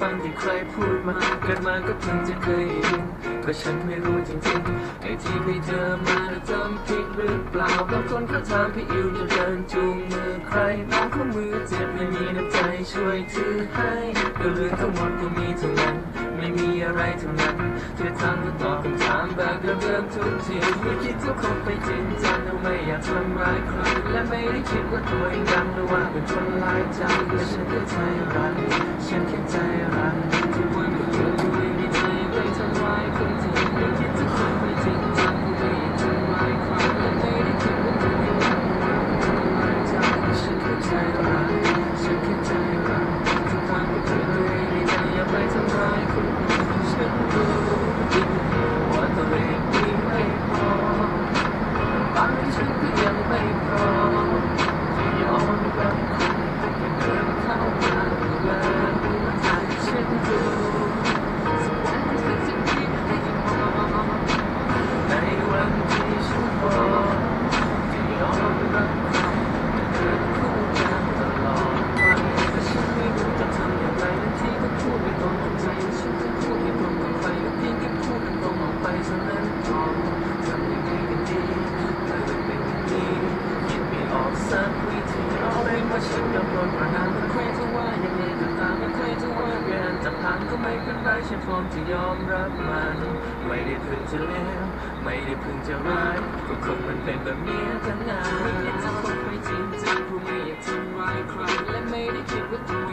ฟังที่ใครพูดมาเกิดมาก็เพิ่งจะเคยยินก็ฉันไม่รู้จริงๆไอ้ที่ไปเจอมาแล้วจำผิดหรือเปล่าบางคนเขาถามพี่อิวจะเดินจูงมือใครน้องเขามือเจ็บไม่มีน้ำใจช่วยถือให้ก็เรื่องทั้งหมดก็มีเท่านั้น ไม่มีอะไรเท่านั้นที่ทางก็ตอบคำถามแบบเดิมๆทุกทีไม่คิดจะคนไปจริงจังและไม่อยากทำร้ายใครและไม่ได้คิดว่าตัวเองดังหรือว่าเป็นคนร้ายใจแต่ฉันแค่ใจร้ายฉันแค่ใจร้ายที่ เอาเป็นว่าฉันยอมโดนประนามไม่ใครจะว่ายังไงก็ตามไม่เครจะว่าเกินจะผ่านก็ไม่เป็นไรฉันพร้อมจะยอมรับมัน ไม่ได้เพิ่งจะเลวไม่ได้เพิ่งจะร้ายก็คนมันเป็นแบบนี้ทั้งนั้นไม่อยากจะคบไปจริงจังเพราะไม่อยากทำร้ายใครและไม่ได้คิดว่าตัว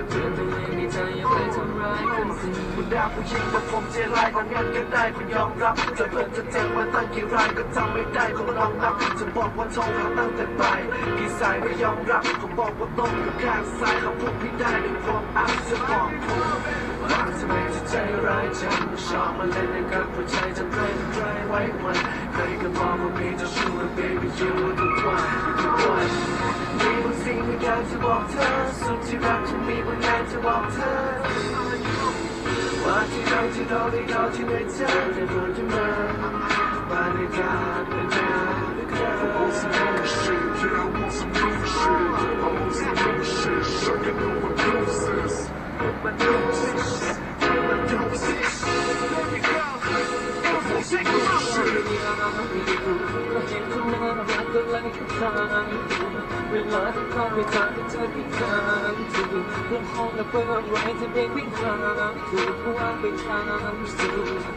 ก็เตือนตัวเองในใจอย่าไปทำร้ายคนที่คุณดาผู้หญิงแต่ผมใจรายก็งั้นก็ได้คุณยอมรับจะเพิ่งจะเจ็บมาตั้งกี่รายก็ทำไม่ได้ผมลองนับจะบอกว่าโทรหาตั้งแต่บ่ายพี่สายไม่ยอมรับผมบอกว่าต้องกับข้างซ้ายเขาพูดไม่ได้ด้วยความอับจะบอกผมว่าทำไมจะใจร้ายจังชอบมาเล่นในกับหัวใจจะใครจะใครไว้วันใครก็บอกว่ามีเจะช่วย baby you ทุกวันทุ กวันมีบางสิ่งที่อยากจะบอกเธอสุดที่รักฉันมีบางอย่างจะบอกเธอว่าที่เราที่เราที่เราที่ไม่เจอจะโดนที่มาบาริกาเป็นเธอ I want some new shit, yeah, I want some new shit. I want some new shit, sucking overdoses. มันดูสิมันดูสิ I want some new shit. เวลาที่เข้าไปทางที่เธอพิการถูก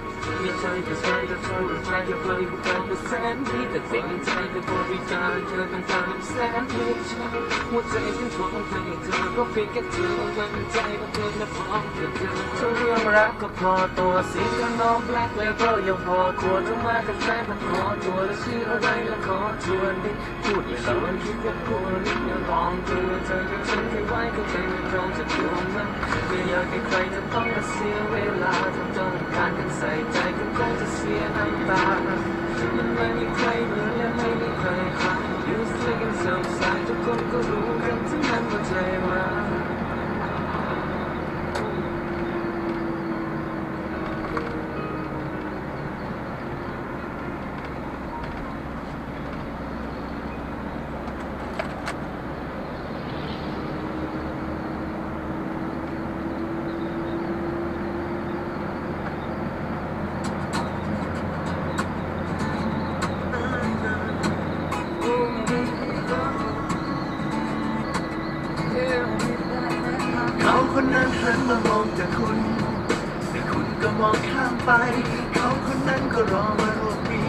ล ไว้ที่เพลงพิการถูกวางไปทางสู่ไม่ใช่แค่ใช่แต่เธอเป็นใครจะเพลินผู้การเป็นแสนดีแต่สิ่งใจเป็นบริการเธอเป็นทางแสนลูกฉันหัวใจฉันทวงให้เธอก็เพียงแค่เธอมันใจว่าเธอและพร้อมเธอเธอเธอเรื่องรักก็พอตัวสีก็น้องแบล็คเลยก็ยังพอควรจะมากับแฟนมันขอตัวและชื่ออะไรและขอชวนดิพูดไม่ละมันคิดว่าควรอย่าลองตัวเธอกับฉันแค่ไว้ก็ใจไม่พร้อมจะทวงมันไม่อยากให้ใครจะต้องมาเสียเวลาทำ ส่ใจก็คงจะเสียน้ำตามันไม่มีใครเหมือนและไม่มีใครคล้าย Useless and so sad ทุกคนก็รู้กันทั้งนั้นว่าใจร้าย คนนั้นหันมามองแต่คุณ แต่คุณก็มองข้ามไป เขาคนนั้นก็รอมารวมปี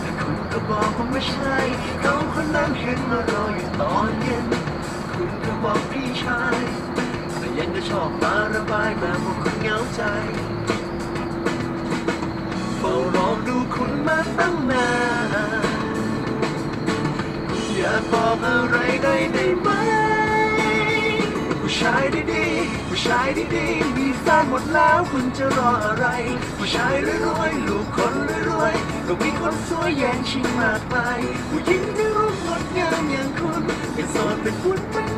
แต่คุณก็บอกว่าไม่ใช่ เขาคนนั้นเห็นมารออยู่ตอนเย็น คุณก็บอกพี่ชายแต่ยังจะชอบมาระบายแบบว่าคุณเหงาใจเฝ้ารอดูคุณมาตั้งนานอยากบอกอะไรได้ได้ไหม ชายดีๆผู้ชายดีๆมีแฟนหมดแล้วคุณจะรออะไร ผู้ชายรวยๆลูกคนรวยๆก็มีคนสวยแย่งชิงมากมายผู้หญิงที่รูปงดงามอย่างคุณเป็นโสดเป็นคุณมัน